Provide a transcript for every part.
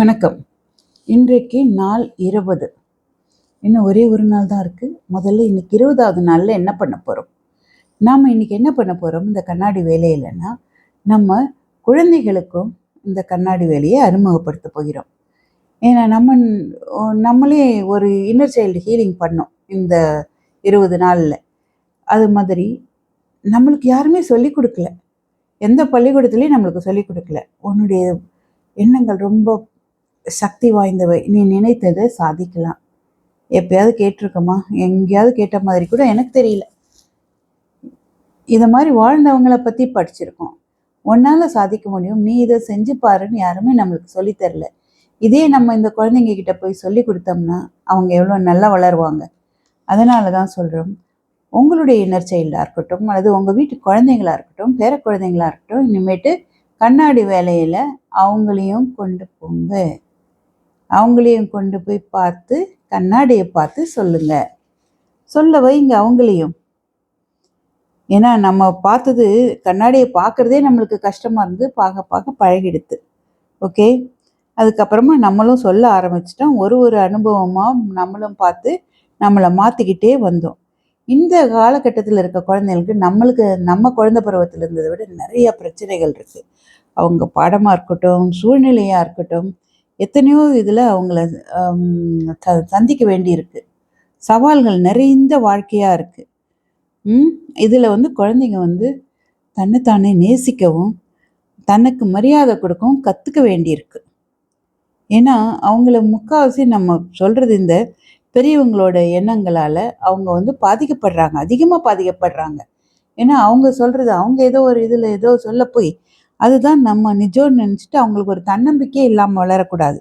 வணக்கம். இன்றைக்கு நாள் இருபது. இன்னும் ஒரே ஒரு நாள் தான் இருக்குது முதல்ல இன்னைக்கு இருபதாவது நாளில் என்ன பண்ண போகிறோம் நாம் இன்னைக்கு என்ன பண்ண போகிறோம் இந்த கண்ணாடி வேலையிலன்னா நம்ம குழந்தைகளுக்கும் இந்த கண்ணாடி வேலையை அறிமுகப்படுத்த போகிறோம். ஏன்னா நம்ம நம்மளே ஒரு இன்னர் சைல்டு ஹீலிங் பண்ணோம் இந்த இருபது நாளில். அது மாதிரி நம்மளுக்கு யாருமே சொல்லிக் கொடுக்கல. எந்த பள்ளிக்கூடத்துலேயும் நம்மளுக்கு சொல்லிக் கொடுக்கல. உன்னுடைய எண்ணங்கள் ரொம்ப சக்தி வாய்ந்தவை. நீ நினைத்ததை சாதிக்கலாம். எப்பயாவது கேட்டிருக்கோமா எங்கேயாவது கேட்ட மாதிரி கூட எனக்கு தெரியல. இதை மாதிரி வாழ்ந்தவங்கள பற்றி படிச்சிருக்கோம். உன்னால் சாதிக்க முடியும். நீ இதை செஞ்சு பாருன்னு யாருமே நம்மளுக்கு சொல்லித் தரல. இதே நம்ம இந்த குழந்தைங்க கிட்ட போய் சொல்லி கொடுத்தோம்னா அவங்க எவ்வளோ நல்லா வளருவாங்க. அதனால தான் சொல்கிறோம் உங்களுடைய இன்னர் சைல்டாக இருக்கட்டும் அல்லது உங்கள் வீட்டு குழந்தைங்களா இருக்கட்டும் பேர குழந்தைங்களாக இருக்கட்டும் இனிமேட்டு கண்ணாடி வேலையில் அவங்களையும் கொண்டு போங்க. அவங்களையும் கொண்டு போய் பார்த்து கண்ணாடியை பார்த்து சொல்லுங்க. சொல்ல வைங்க அவங்களையும். ஏன்னா நம்ம பார்த்தது கண்ணாடியை பார்க்குறதே நம்மளுக்கு கஷ்டமாக இருந்து பார்க்க பார்க்க பழகிடுது ஓகே? அதுக்கப்புறமா நம்மளும் சொல்ல ஆரம்பிச்சிட்டோம். ஒரு ஒரு அனுபவமாக நம்மளும் பார்த்து நம்மளை மாற்றிக்கிட்டே வந்தோம். இந்த காலகட்டத்தில் இருக்க குழந்தைங்களுக்கு நம்மளுக்கு நம்ம குழந்தை பருவத்தில் இருந்ததை விட நிறைய பிரச்சனைகள் இருக்குது அவங்க பாடமாக இருக்கட்டும் சூழ்நிலையாக இருக்கட்டும் எத்தனையோ இதில் அவங்கள த சந்திக்க வேண்டியிருக்கு. சவால்கள் நிறைந்த வாழ்க்கையாக இருக்குது இதில் வந்து குழந்தைங்க வந்து தன்னைத்தானே நேசிக்கவும் தனக்கு மரியாதை கொடுக்கவும் கற்றுக்க வேண்டியிருக்கு. ஏன்னா அவங்கள முக்கால்வாசி நம்ம சொல்கிறது இந்த பெரியவங்களோட எண்ணங்களால் அவங்க வந்து பாதிக்கப்படுறாங்க அதிகமாக பாதிக்கப்படுறாங்க. ஏன்னா அவங்க சொல்கிறது அவங்க ஏதோ ஒரு இதில் ஏதோ சொல்ல போய் அதுதான் நம்ம நிஜம்னு நினச்சிட்டு அவங்களுக்கு ஒரு தன்னம்பிக்கையே இல்லாமல் வளரக்கூடாது.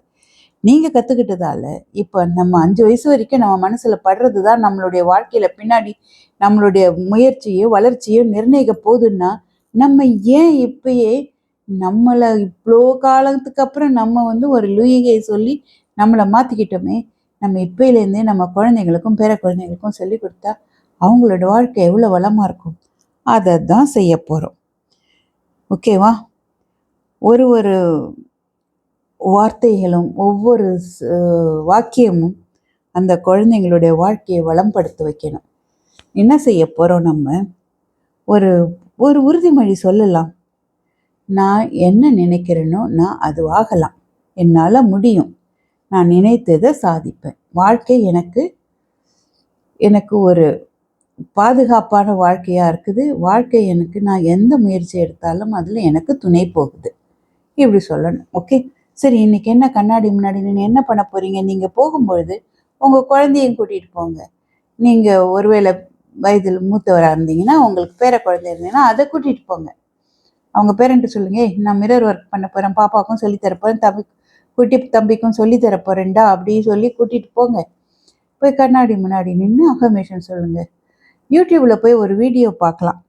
நீங்கள் கற்றுக்கிட்டதால இப்போ நம்ம அஞ்சு வயசு வரைக்கும் நம்ம மனசில் படுறது தான் நம்மளுடைய வாழ்க்கையில் பின்னாடி நம்மளுடைய முயற்சியோ வளர்ச்சியோ நிர்ணயிக்க போகுதுன்னா நம்ம ஏன் இப்பயே நம்மளை இவ்வளோ காலத்துக்கு அப்புறம் நம்ம வந்து ஒரு லூயிகையை சொல்லி நம்மளை மாற்றிக்கிட்டோமே நம்ம இப்பயிலேருந்தே நம்ம குழந்தைங்களுக்கும் பேர குழந்தைங்களுக்கும் சொல்லி கொடுத்தா அவங்களோட வாழ்க்கை எவ்வளோ வளமாக இருக்கும்? அதை தான் செய்ய போகிறோம் ஓகேவா? ஒரு ஒரு வார்த்தைகளும் ஒவ்வொரு வாக்கியமும் அந்த குழந்தைங்களுடைய வாழ்க்கையை வளம்படுத்தி வைக்கணும். என்ன செய்ய போகிறோம் நம்ம? ஒரு ஒரு உறுதிமொழி சொல்லலாம். நான் என்ன நினைக்கிறேனோ நான் அது ஆகலாம். என்னால் முடியும். நான் நினைத்ததை சாதிப்பேன். வாழ்க்கை எனக்கு எனக்கு ஒரு பாதுகாப்பான வாழ்க்கையாக இருக்குது. வாழ்க்கை எனக்கு நான் எந்த முயற்சி எடுத்தாலும் அதில் எனக்கு துணை போகுது. இப்படி சொல்லணும். ஓகே சரி இன்னைக்கு என்ன கண்ணாடி முன்னாடி நீங்கள் என்ன பண்ண போகிறீங்க நீங்கள் போகும்பொழுது உங்கள் குழந்தையும் கூட்டிகிட்டு போங்க. நீங்கள் ஒருவேளை வயதில் மூத்தவராக இருந்தீங்கன்னா உங்களுக்கு பேர குழந்தை இருந்தீங்கன்னா அதை கூட்டிகிட்டு போங்க. அவங்க பேரண்ட்டு சொல்லுங்க நான் மிரர் ஒர்க் பண்ண போகிறேன் பாப்பாவுக்கும் சொல்லித்தரப்போகிறேன் தம்பி குட்டி தம்பிக்கும் சொல்லித்தரப்போகிறேன்டா அப்படின்னு சொல்லி கூட்டிகிட்டு போங்க. போய் கண்ணாடி முன்னாடி நின்று அஃபர்மேஷன் சொல்லுங்கள் யூடியூப்பில் போய் ஒரு வீடியோ பார்க்கலாம்.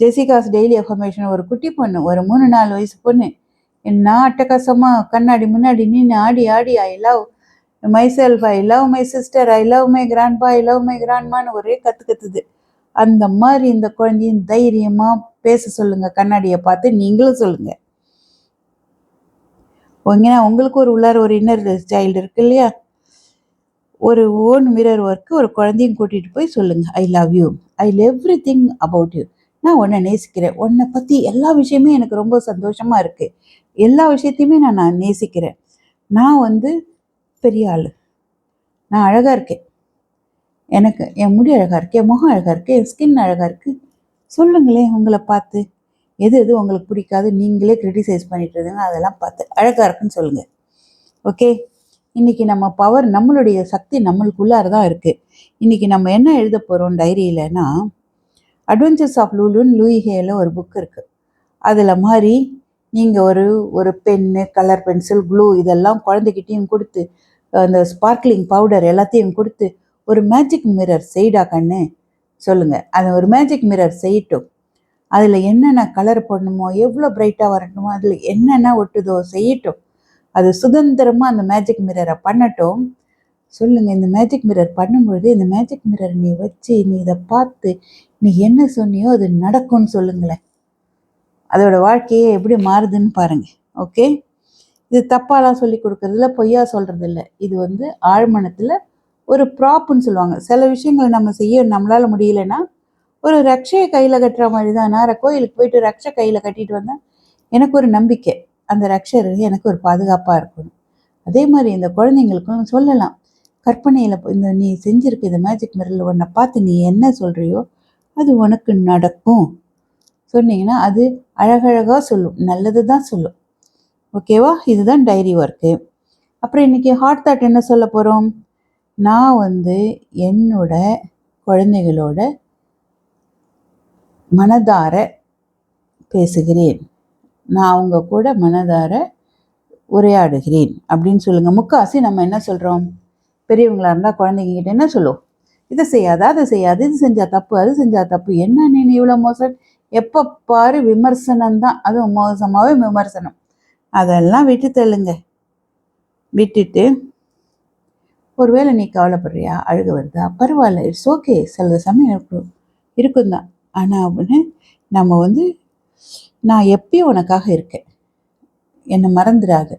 ஜெசிகாஸ் டெய்லி அஃபர்மேஷன் ஒரு குட்டி பொண்ணு ஒரு மூணு நாலு வயசு பொண்ணு. என்ன அட்டகாசமாக கண்ணாடி முன்னாடி நின்று ஆடி ஆடி I love myself I love my sister I love my grandpa I love my கிராண்ட்மான்னு ஒரே கற்று கத்துது. அந்த மாதிரி இந்த குழந்தையும் தைரியமாக பேச சொல்லுங்கள் கண்ணாடியை பார்த்து நீங்களும் சொல்லுங்கள் ஏன்னா உங்களுக்கு ஒரு உள்ளார ஒரு இன்னர் சைல்டு இருக்கு இல்லையா? ஒரு ஓன் மிரர் ஒர்க்கு ஒரு குழந்தையும் கூட்டிகிட்டு போய் சொல்லுங்கள் I love you I everything about you நான் உன்னை நேசிக்கிறேன். உன்னை பற்றி எல்லா விஷயமே எனக்கு ரொம்ப சந்தோஷமாக இருக்குது எல்லா விஷயத்தையுமே நான் நான் நேசிக்கிறேன். நான் வந்து பெரிய ஆள். நான் அழகாக இருக்கேன். எனக்கு என் முடி அழகாக இருக்கு என் முகம் அழகாக இருக்குது என் ஸ்கின் அழகாக இருக்குது சொல்லுங்களேன் உங்களை பார்த்து. எது எது உங்களுக்கு பிடிக்காது? நீங்களே க்ரிட்டிசைஸ் பண்ணிட்டு இருந்தீங்க அதெல்லாம் பார்த்து அழகாக இருக்குன்னு சொல்லுங்கள் ஓகே? இன்றைக்கி நம்ம பவர் நம்மளுடைய சக்தி நம்மளுக்குள்ளார தான் இருக்குது இன்றைக்கி நம்ம என்ன எழுத போகிறோம் டைரியிலனா அட்வென்ச்சர்ஸ் ஆஃப் லூலுன்னு லூயி ஹேல ஒரு புக் இருக்குது அதில் மாதிரி நீங்கள் ஒரு ஒரு பென்னு கலர் பென்சில் க்ளூ இதெல்லாம் குழந்தைகிட்டையும் கொடுத்து அந்த ஸ்பார்க்லிங் பவுடர் எல்லாத்தையும் கொடுத்து ஒரு மேஜிக் மிரர் செய்டா கண்ணு? சொல்லுங்கள் அது ஒரு மேஜிக் மிரர் செய்யட்டும். அதில் என்னென்ன கலர் பண்ணணுமோ எவ்வளோ பிரைட்டாக வரணுமோ அதில் என்னென்ன ஒட்டுதோ செய்யட்டும். அது சுதந்திரமாக அந்த மேஜிக் மிரரை பண்ணட்டும். சொல்லுங்கள் இந்த மேஜிக் மிரர் பண்ணும்பொழுது இந்த மேஜிக் மிரர் நீ வச்சு நீ இதை பார்த்து நீ என்ன சொன்னியோ அது நடக்கும்னு சொல்லுங்களேன். அதோட வாழ்க்கையே எப்படி மாறுதுன்னு பாருங்கள் ஓகே இது தப்பாலாம் சொல்லி கொடுக்குறதில்ல பொய்யா சொல்கிறதில்ல இது வந்து ஆழ்மனத்தில் ஒரு ப்ராப்புன்னு சொல்லுவாங்க. சில விஷயங்களை நம்ம செய்ய நம்மளால் முடியலன்னா ஒரு ரக்ஷையை கையில் கட்டுற மாதிரி தான் நான் கோயிலுக்கு போயிட்டு ரக்ஷை கையில் கட்டிட்டு வந்தேன் எனக்கு ஒரு நம்பிக்கை. அந்த ரக்ஷர் எனக்கு ஒரு பாதுகாப்பாக இருக்கணும். அதே மாதிரி இந்த குழந்தைங்களுக்கும் சொல்லலாம். கற்பனையில் இந்த நீ செஞ்சிருக்க இந்த மேஜிக் மிரரில் உன்னை பார்த்து நீ என்ன சொல்கிறியோ அது உனக்கு நடக்கும். சொன்னீங்கன்னா அது அழகழகாக சொல்லும் நல்லது தான் சொல்லும் ஓகேவா இதுதான் டைரி ஒர்க்கு அப்புறம் இன்றைக்கி ஹார்ட் தாட் என்ன சொல்ல போகிறோம் நான் வந்து என்னோட குழந்தைகளோட மனதார பேசுகிறேன். நான் அவங்க கூட மனதார உரையாடுகிறேன். அப்படின்னு சொல்லுங்கள் முக்காசி நம்ம என்ன சொல்கிறோம் பெரியவங்களாக இருந்தால் குழந்தைங்ககிட்ட என்ன சொல்லுவோம் இதை செய்யாத அதை செய்யாது இது செஞ்சால் தப்பு அது செஞ்சால் தப்பு என்ன நீ இவ்வளோ மோசம் எப்போ பாரு விமர்சனம் தான். அதுவும் மோசமாகவே விமர்சனம். அதெல்லாம் விட்டு தள்ளுங்க. விட்டுட்டு ஒருவேளை நீ கவலைப்படுறியா? அழுக வருதா? பரவாயில்ல. இட்ஸ் ஓகே சில சமயம் இருக்கும் இருக்கும் தான் ஆனால் அப்படின்னு நம்ம வந்து நான் எப்பயும் உனக்காக இருக்கேன். என்னை மறந்துடாது.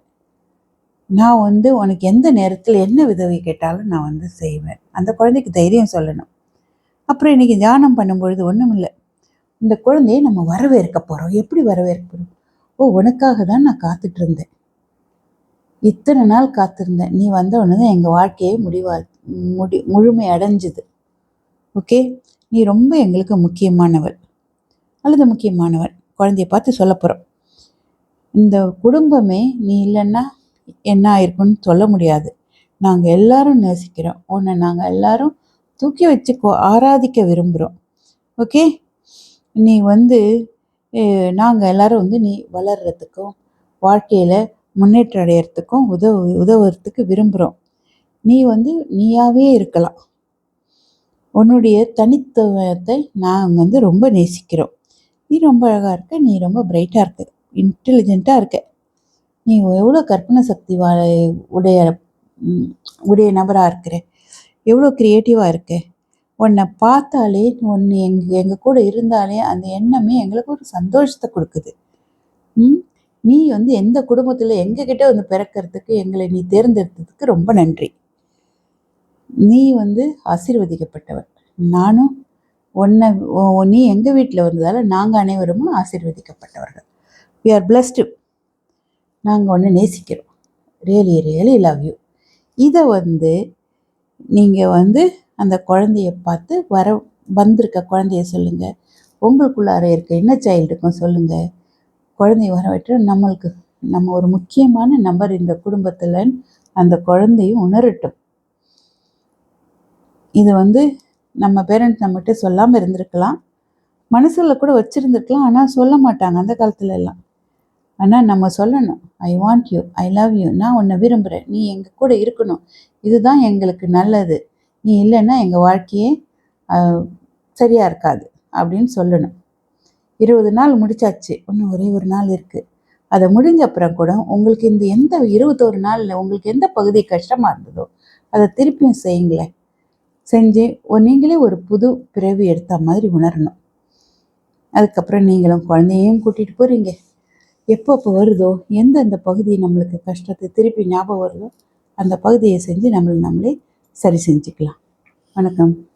நான் வந்து உனக்கு எந்த நேரத்தில் என்ன உதவி கேட்டாலும் நான் வந்து செய்வேன். அந்த குழந்தைக்கு தைரியம் சொல்லணும். அப்புறம் இன்றைக்கி தியானம் பண்ணும்பொழுது ஒன்றும் இல்லை இந்த குழந்தையை நம்ம வரவேற்க போகிறோம் எப்படி வரவேற்க போகிறோம் ஓ உனக்காக தான் நான் காத்துட்டு இருந்தேன் இத்தனை நாள் காத்திருந்தேன். நீ வந்த உடனே தான் எங்கள் வாழ்க்கையே முடிவா முடி முழுமை அடைஞ்சுது. ஓகே? நீ ரொம்ப எங்களுக்கு முக்கியமானவள். அல்லது முக்கியமானவன். குழந்தைய பார்த்து சொல்ல போகிறோம் இந்த குடும்பமே நீ இல்லைன்னா என்ன ஆயிருக்குன்னு சொல்ல முடியாது. நாங்கள் எல்லாரும் நேசிக்கிறோம். உன்னை நாங்கள் எல்லாரும் தூக்கி வச்சு ஆராதிக்க விரும்புகிறோம் ஓகே? நீ வந்து நாங்கள் எல்லாரும் வந்து நீ வளர்கிறதுக்கும் வாழ்க்கையில் முன்னேற்றம் அடையிறதுக்கும் உதவு உதவுறதுக்கு விரும்புகிறோம் நீ வந்து நீயாவே இருக்கலாம். உன்னுடைய தனித்துவத்தை நாங்கள் வந்து ரொம்ப நேசிக்கிறோம். நீ ரொம்ப அழகாக இருக்க நீ ரொம்ப பிரைட்டாக இருக்க இன்டெலிஜென்ட்டாக இருக்க. நீ எவ்வளோ கற்பனை சக்தி உடைய உடைய நபராக இருக்கிற எவ்வளோ க்ரியேட்டிவாக இருக்க உன்னை பார்த்தாலே ஒன்று எங்கள் எங்கள் கூட இருந்தாலே அந்த எண்ணமே எங்களுக்கு ஒரு சந்தோஷத்தை கொடுக்குது. ம்? நீ வந்து எந்த குடும்பத்தில் எங்ககிட்ட வந்து பிறக்கிறதுக்கு எங்களை நீ தேர்ந்தெடுத்ததுக்கு ரொம்ப நன்றி. நீ வந்து ஆசீர்வதிக்கப்பட்டவர் நானும் உன்னை நீ எங்கள் வீட்டில் வந்ததால் நாங்கள் அனைவரும் ஆசீர்வதிக்கப்பட்டவர்கள். வி ஆர் பிளஸ்டு நாங்கள் ஒன்று நேசிக்கிறோம். ரியலி ரியலி லவ் யூ இதை வந்து நீங்கள் வந்து அந்த குழந்தைய பார்த்து வர வந்திருக்க குழந்தைய சொல்லுங்கள் உங்களுக்குள்ளார இருக்க என்ன சைல்டுக்கும் சொல்லுங்கள் குழந்தைய வரவிட்டு நம்மளுக்கு நம்ம ஒரு முக்கியமான நம்பர் இந்த குடும்பத்தில் அந்த குழந்தையும் உணரட்டும். இது வந்து நம்ம பேரண்ட்ஸ் நம்மகிட்ட சொல்லாமல் இருந்திருக்கலாம். மனசில் கூட வச்சுருந்துருக்கலாம். ஆனால் சொல்ல மாட்டாங்க அந்த காலத்துல எல்லாம். ஆனால் நம்ம சொல்லணும் I want you I love you நான் உன்னை விரும்புகிறேன் நீ எங்கள் கூட இருக்கணும். இதுதான் எங்களுக்கு நல்லது. நீ இல்லைன்னா எங்கள் வாழ்க்கையே சரியாக இருக்காது அப்படின்னு சொல்லணும். இருபது நாள் முடிச்சாச்சு. இன்னும் ஒரே ஒரு நாள் இருக்குது அதை முடிஞ்ச அப்புறம் கூட உங்களுக்கு இந்த எந்த இருபத்தோரு நாளில் உங்களுக்கு எந்த பகுதி கஷ்டமாக இருந்ததோ அதை திருப்பியும் செய்யுங்களேன். செஞ்சு நீங்களே ஒரு புது பிறவி எடுத்த மாதிரி உணரணும். அதுக்கப்புறம் நீங்களும் குழந்தையும் கூட்டிகிட்டு போகிறீங்க எப்போ எப்போ வருதோ எந்தெந்த பகுதி நம்மளுக்கு கஷ்டத்தை திருப்பி ஞாபகம் வருதோ அந்த பகுதியை செஞ்சு நம்மளை நம்மளே சரி செஞ்சுக்கலாம். வணக்கம்.